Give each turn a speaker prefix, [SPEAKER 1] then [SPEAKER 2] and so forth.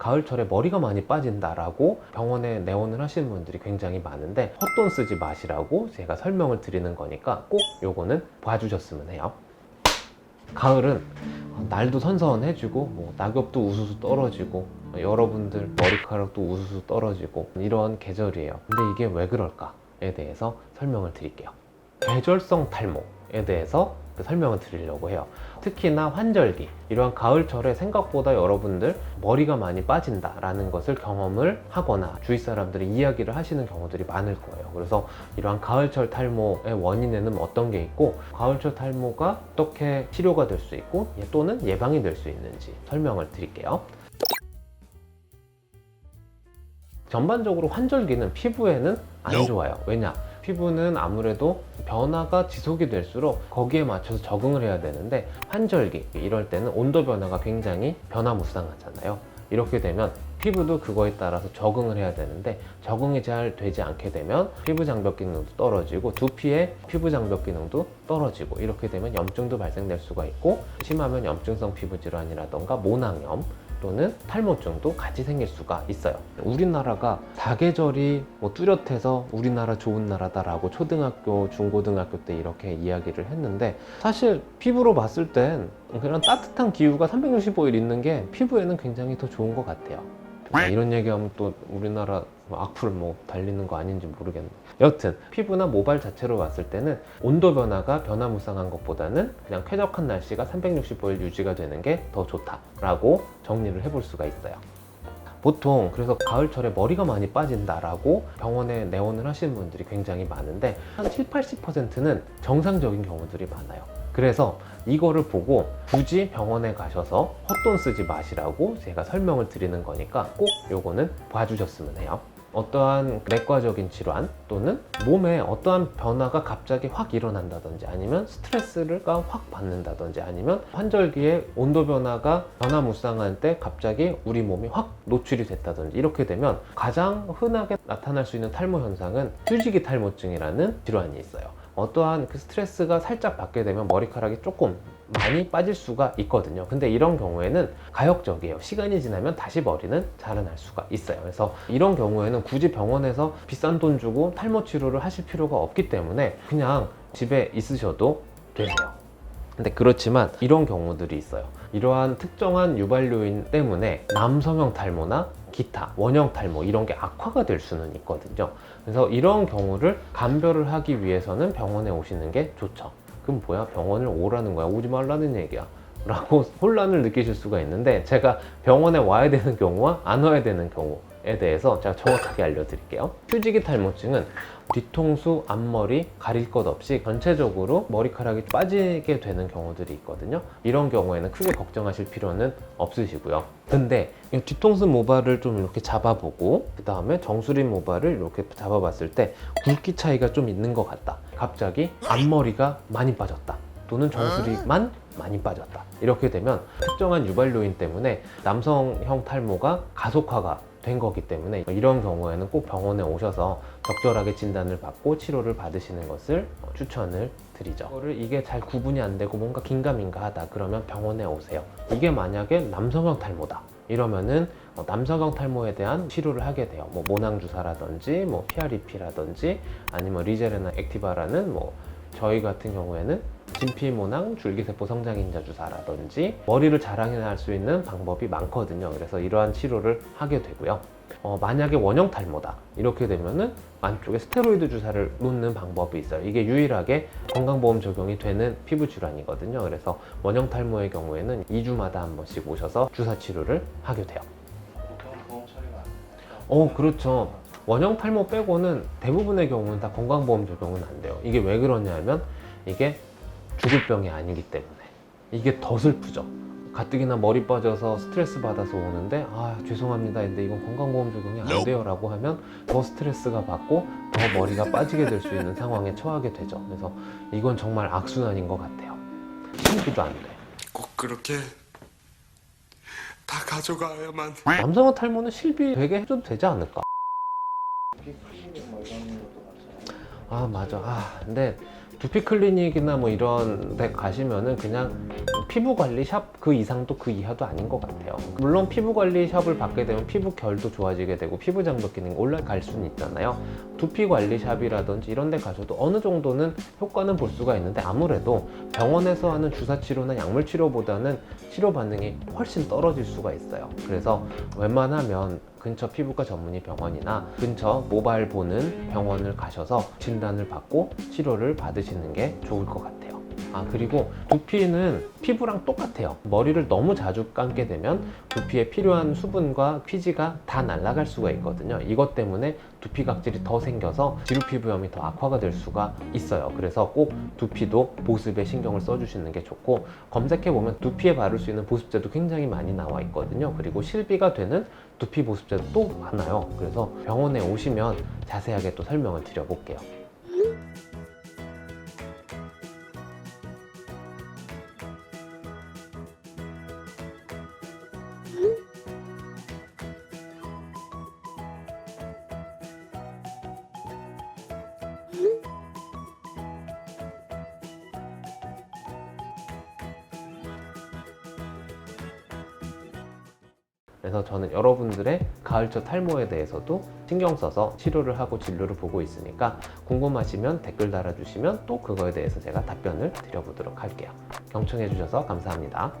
[SPEAKER 1] 가을철에 머리가 많이 빠진다라고 병원에 내원을 하시는 분들이 굉장히 많은데 헛돈 쓰지 마시라고 제가 설명을 드리는 거니까 꼭 요거는 봐주셨으면 해요. 가을은 날도 선선해지고 뭐 낙엽도 우수수 떨어지고 여러분들 머리카락도 우수수 떨어지고 이런 계절이에요. 근데 이게 왜 그럴까에 대해서 설명을 드릴게요. 계절성 탈모에 대해서 그 설명을 드리려고 해요. 특히나 환절기 이러한 가을철에 생각보다 여러분들 머리가 많이 빠진다라는 것을 경험을 하거나 주위 사람들이 이야기를 하시는 경우들이 많을 거예요. 그래서 이러한 가을철 탈모의 원인에는 어떤 게 있고 가을철 탈모가 어떻게 치료가 될 수 있고 예, 또는 예방이 될 수 있는지 설명을 드릴게요. 전반적으로 환절기는 피부에는 안 좋아요. 왜냐? 피부는 아무래도 변화가 지속이 될수록 거기에 맞춰서 적응을 해야 되는데 환절기 이럴 때는 온도 변화가 굉장히 변화무쌍하잖아요. 이렇게 되면 피부도 그거에 따라서 적응을 해야 되는데 적응이 잘 되지 않게 되면 피부 장벽 기능도 떨어지고 두피의 피부 장벽 기능도 떨어지고 이렇게 되면 염증도 발생될 수가 있고 심하면 염증성 피부 질환이라던가 모낭염 또는 탈모증도 같이 생길 수가 있어요. 우리나라가 사계절이 뭐 뚜렷해서 우리나라 좋은 나라다라고 초등학교, 중고등학교 때 이렇게 이야기를 했는데 사실 피부로 봤을 땐 그런 따뜻한 기후가 365일 있는 게 피부에는 굉장히 더 좋은 것 같아요. 아, 이런 얘기하면 또 우리나라 뭐 악플 뭐 달리는 거 아닌지 모르겠네. 여튼 피부나 모발 자체로 봤을 때는 온도 변화가 변화무쌍한 것보다는 그냥 쾌적한 날씨가 365일 유지가 되는 게 더 좋다라고 정리를 해볼 수가 있어요. 보통 그래서 가을철에 머리가 많이 빠진다라고 병원에 내원을 하시는 분들이 굉장히 많은데 한 7, 80%는 정상적인 경우들이 많아요. 그래서 이거를 보고 굳이 병원에 가셔서 헛돈 쓰지 마시라고 제가 설명을 드리는 거니까 꼭 요거는 봐주셨으면 해요. 어떠한 내과적인 질환 또는 몸에 어떠한 변화가 갑자기 확 일어난다든지 아니면 스트레스가 확 받는다든지 아니면 환절기에 온도 변화가 변화무쌍한 때 갑자기 우리 몸이 확 노출이 됐다든지 이렇게 되면 가장 흔하게 나타날 수 있는 탈모 현상은 휴지기 탈모증이라는 질환이 있어요. 어떠한 그 스트레스가 살짝 받게 되면 머리카락이 조금 많이 빠질 수가 있거든요. 근데 이런 경우에는 가역적이에요. 시간이 지나면 다시 머리는 자라날 수가 있어요. 그래서 이런 경우에는 굳이 병원에서 비싼 돈 주고 탈모 치료를 하실 필요가 없기 때문에 그냥 집에 있으셔도 되세요. 근데 그렇지만 이런 경우들이 있어요. 이러한 특정한 유발 요인 때문에 남성형 탈모나 기타 원형 탈모 이런 게 악화가 될 수는 있거든요. 그래서 이런 경우를 감별을 하기 위해서는 병원에 오시는 게 좋죠. 그럼 뭐야 병원을 오라는 거야 오지 말라는 얘기야 라고 혼란을 느끼실 수가 있는데 제가 병원에 와야 되는 경우와 안 와야 되는 경우 에 대해서 제가 정확하게 알려드릴게요. 휴지기 탈모증은 뒤통수, 앞머리 가릴 것 없이 전체적으로 머리카락이 빠지게 되는 경우들이 있거든요. 이런 경우에는 크게 걱정하실 필요는 없으시고요. 근데 이 뒤통수 모발을 좀 이렇게 잡아보고 그 다음에 정수리 모발을 이렇게 잡아봤을 때 굵기 차이가 좀 있는 것 같다. 갑자기 앞머리가 많이 빠졌다. 또는 정수리만 많이 빠졌다. 이렇게 되면 특정한 유발 요인 때문에 남성형 탈모가 가속화가 된 거기 때문에 이런 경우에는 꼭 병원에 오셔서 적절하게 진단을 받고 치료를 받으시는 것을 추천을 드리죠. 이거를 이게 잘 구분이 안 되고 뭔가 긴가민가 하다 그러면 병원에 오세요. 이게 만약에 남성형 탈모다 이러면은 어, 남성형 탈모에 대한 치료를 하게 돼요. 뭐 모낭 주사라든지 뭐 PREP라든지 아니면 리제레나 액티바라는 뭐 저희 같은 경우에는 진피모낭 줄기세포 성장인자 주사라든지 머리를 자랑해낼 수 있는 방법이 많거든요. 그래서 이러한 치료를 하게 되고요. 어, 만약에 원형 탈모다 이렇게 되면은 안쪽에 스테로이드 주사를 놓는 방법이 있어요. 이게 유일하게 건강보험 적용이 되는 피부 질환이거든요. 그래서 원형 탈모의 경우에는 2주마다 한 번씩 오셔서 주사 치료를 하게 돼요. 어, 그렇죠. 원형 탈모 빼고는 대부분의 경우는 다 건강보험 적용은 안 돼요. 이게 왜 그러냐면 이게 죽을 병이 아니기 때문에 이게 더 슬프죠. 가뜩이나 머리 빠져서 스트레스 받아서 오는데 아 죄송합니다. 근데 이건 건강보험 적용이 안 돼요 라고 하면 더 스트레스가 받고 더 머리가 빠지게 될 수 있는 상황에 처하게 되죠. 그래서 이건 정말 악순환인 것 같아요. 신기도 안 돼.
[SPEAKER 2] 꼭 그렇게 다 가져가야만
[SPEAKER 1] 남성의 탈모는 실비 되게 해줘도 되지 않을까? 아 맞아 아 근데 두피 클리닉이나 뭐 이런 데 가시면은 그냥 피부 관리 샵 그 이상도 그 이하도 아닌 것 같아요. 물론 피부 관리 샵을 받게 되면 피부 결도 좋아지게 되고 피부 장벽 기능이 올라갈 수는 있잖아요. 두피 관리 샵이라든지 이런 데 가셔도 어느 정도는 효과는 볼 수가 있는데 아무래도 병원에서 하는 주사 치료나 약물 치료보다는 치료 반응이 훨씬 떨어질 수가 있어요. 그래서 웬만하면 근처 피부과 전문의 병원이나 근처 모발 보는 병원을 가셔서 진단을 받고 치료를 받으시는 게 좋을 것 같아요. 아, 그리고 두피는 피부랑 똑같아요. 머리를 너무 자주 감게 되면 두피에 필요한 수분과 피지가 다 날아갈 수가 있거든요. 이것 때문에 두피 각질이 더 생겨서 지루 피부염이 더 악화가 될 수가 있어요. 그래서 꼭 두피도 보습에 신경을 써주시는 게 좋고 검색해 보면 두피에 바를 수 있는 보습제도 굉장히 많이 나와 있거든요. 그리고 실비가 되는 두피 보습제도 또 많아요. 그래서 병원에 오시면 자세하게 또 설명을 드려볼게요. 그래서 저는 여러분들의 가을철 탈모에 대해서도 신경 써서 치료를 하고 진료를 보고 있으니까 궁금하시면 댓글 달아주시면 또 그거에 대해서 제가 답변을 드려보도록 할게요. 경청해주셔서 감사합니다.